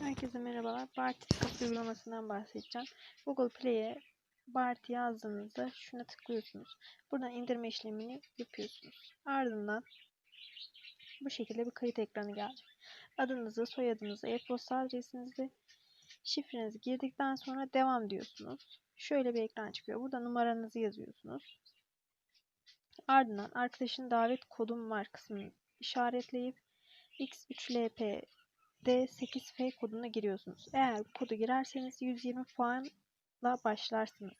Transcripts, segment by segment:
Herkese merhabalar. Barti Kapı uygulamasından bahsedeceğim. Google Play'e Barti yazdığınızda şuna tıklıyorsunuz. Buradan indirme işlemini yapıyorsunuz. Ardından bu şekilde bir kayıt ekranı gelecek. Adınızı, soyadınızı, e-posta adresinizi, şifrenizi girdikten sonra devam diyorsunuz. Şöyle bir ekran çıkıyor. Burada numaranızı yazıyorsunuz. Ardından arkadaşın davet kodum var kısmını işaretleyip X3LP D8F koduna giriyorsunuz. Eğer kodu girerseniz 120 puanla başlarsınız.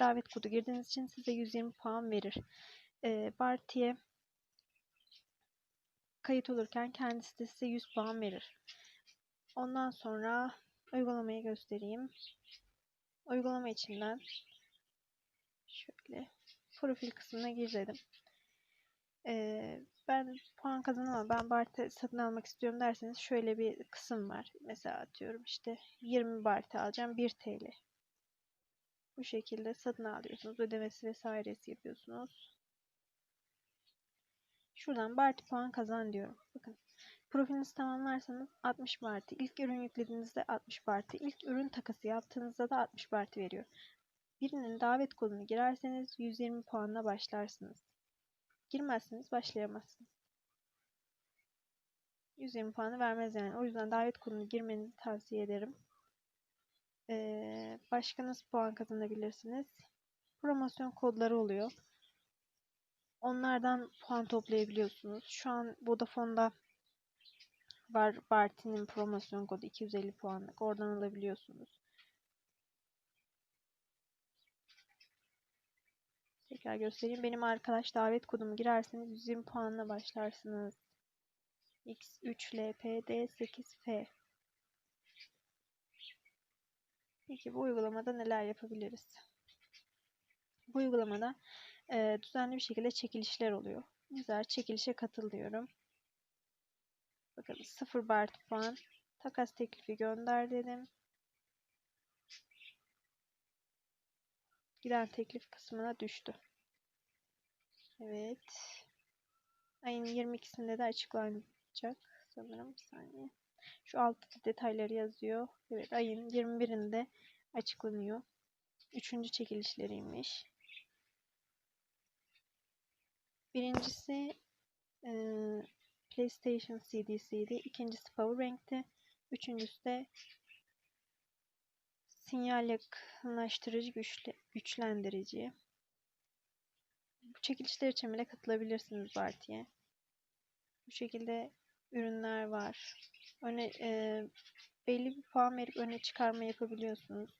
Davet kodu girdiğiniz için size 120 puan verir. Ee, Barti'ye kayıt olurken kendisi de size 100 puan verir. Ondan sonra uygulamayı göstereyim. Uygulama içinden şöyle profil kısmına gir dedim. Ee, ben puan kazanamam, ben Bartı satın almak istiyorum derseniz şöyle bir kısım var. Mesela atıyorum işte 20 Bartı alacağım 1 TL. Bu şekilde satın alıyorsunuz. Ödemesi vesairesi yapıyorsunuz. Şuradan Bartı puan kazan diyorum. Bakın profilinizi tamamlarsanız 60 Bartı. İlk ürün yüklediğinizde 60 Bartı. İlk ürün takası yaptığınızda da 60 Bartı veriyor. Birinin davet kodunu girerseniz 120 puanla başlarsınız. Girmezseniz başlayamazsınız. 120 puanı vermez yani. O yüzden davet kodunu girmenizi tavsiye ederim. Ee, başka nasıl puan kazanabilirsiniz? Promosyon kodları oluyor. Onlardan puan toplayabiliyorsunuz. Şu an Vodafone'da var Barti'nin promosyon kodu 250 puanlık. Oradan alabiliyorsunuz. Tekrar göstereyim. Benim arkadaş davet kodumu girerseniz 120 puanla başlarsınız. X3LPD8F Peki bu uygulamada neler yapabiliriz? Bu uygulamada e, düzenli bir şekilde çekilişler oluyor. Mesela çekilişe katıl diyorum. Bakın 0 Bart puan. Takas teklifi gönder dedim. Giden teklif kısmına düştü. Evet. Ayın 22'sinde de açıklanacak sanırım. Bir saniye. Şu altta detayları yazıyor. Evet ayın 21'inde açıklanıyor. Üçüncü çekilişleriymiş. Birincisi e, PlayStation CD'siydi. İkincisi Power Rank'ti. Üçüncüsü de sinyal yakınlaştırıcı güçle, güçlendirici. Çekilişler için bile katılabilirsiniz partiye. Bu şekilde ürünler var. Öne, e, belli bir puan verip öne çıkarma yapabiliyorsunuz.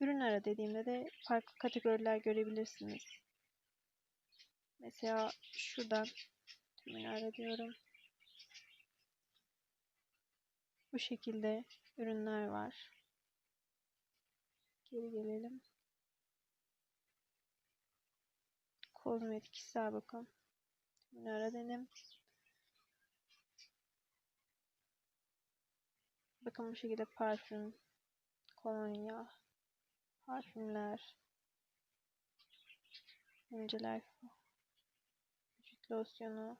Ürün ara dediğimde de farklı kategoriler görebilirsiniz. Mesela şuradan tümünü ara diyorum. Bu şekilde ürünler var. Geri gelelim. Kozmetik kişisel bakım. Tümünü ara dedim. Bakın bu şekilde parfüm, kolonya, parfümler, inceler, vücut losyonu,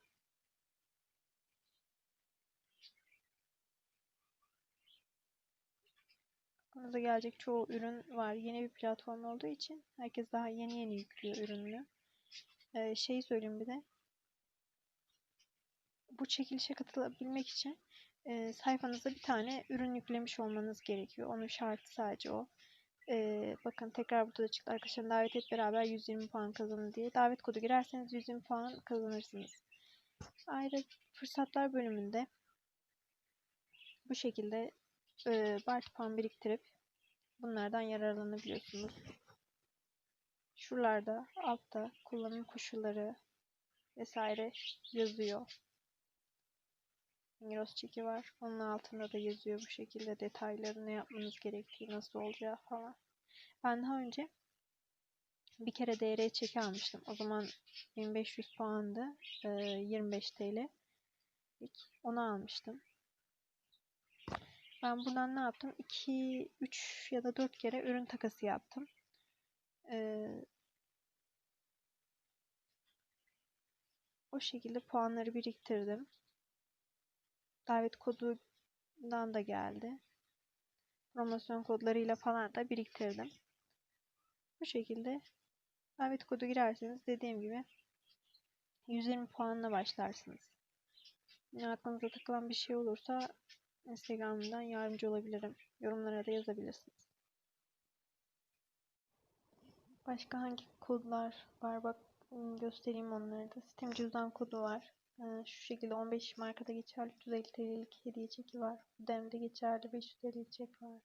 aklınıza gelecek çoğu ürün var. Yeni bir platform olduğu için herkes daha yeni yeni yüklüyor ürününü. Ee, şey söyleyeyim bir de. Bu çekilişe katılabilmek için e, sayfanıza bir tane ürün yüklemiş olmanız gerekiyor. Onun şartı sadece o. E, bakın tekrar burada da çıktı arkadaşlar davet et beraber 120 puan kazanın diye. Davet kodu girerseniz 120 puan kazanırsınız. Ayrı fırsatlar bölümünde bu şekilde e, Bart puan biriktirip bunlardan yararlanabiliyorsunuz. Şuralarda altta kullanım koşulları vesaire yazıyor. Migros çeki var. Onun altında da yazıyor bu şekilde detayları ne yapmanız gerektiği, nasıl olacağı falan. Ben daha önce bir kere DR çeki almıştım. O zaman 1500 puandı. 25 TL. Onu almıştım. Ben buradan ne yaptım? 2, 3 ya da 4 kere ürün takası yaptım. Ee, o şekilde puanları biriktirdim davet kodu dan da geldi. Promosyon kodlarıyla falan da biriktirdim. Bu şekilde davet kodu girerseniz dediğim gibi 120 puanla başlarsınız. Yine aklınıza takılan bir şey olursa Instagram'dan yardımcı olabilirim. Yorumlara da yazabilirsiniz. Başka hangi kodlar var? Bak göstereyim onları da. Sistem cüzdan kodu var. Ee, şu şekilde 15 markada geçerli 350 TL'lik hediye çeki var. Demde geçerli 500 TL'lik çek var.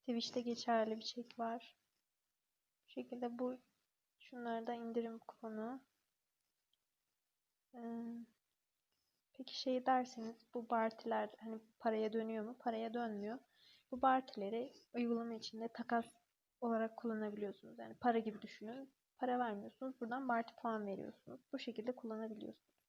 Twitch'te geçerli bir çek var. Bu şekilde bu şunlarda indirim kuponu. Ee, peki şey derseniz bu partiler hani paraya dönüyor mu? Paraya dönmüyor. Bu partileri uygulama içinde takas olarak kullanabiliyorsunuz. Yani para gibi düşünün. Para vermiyorsunuz. Buradan Barti puan veriyorsunuz. Bu şekilde kullanabiliyorsunuz.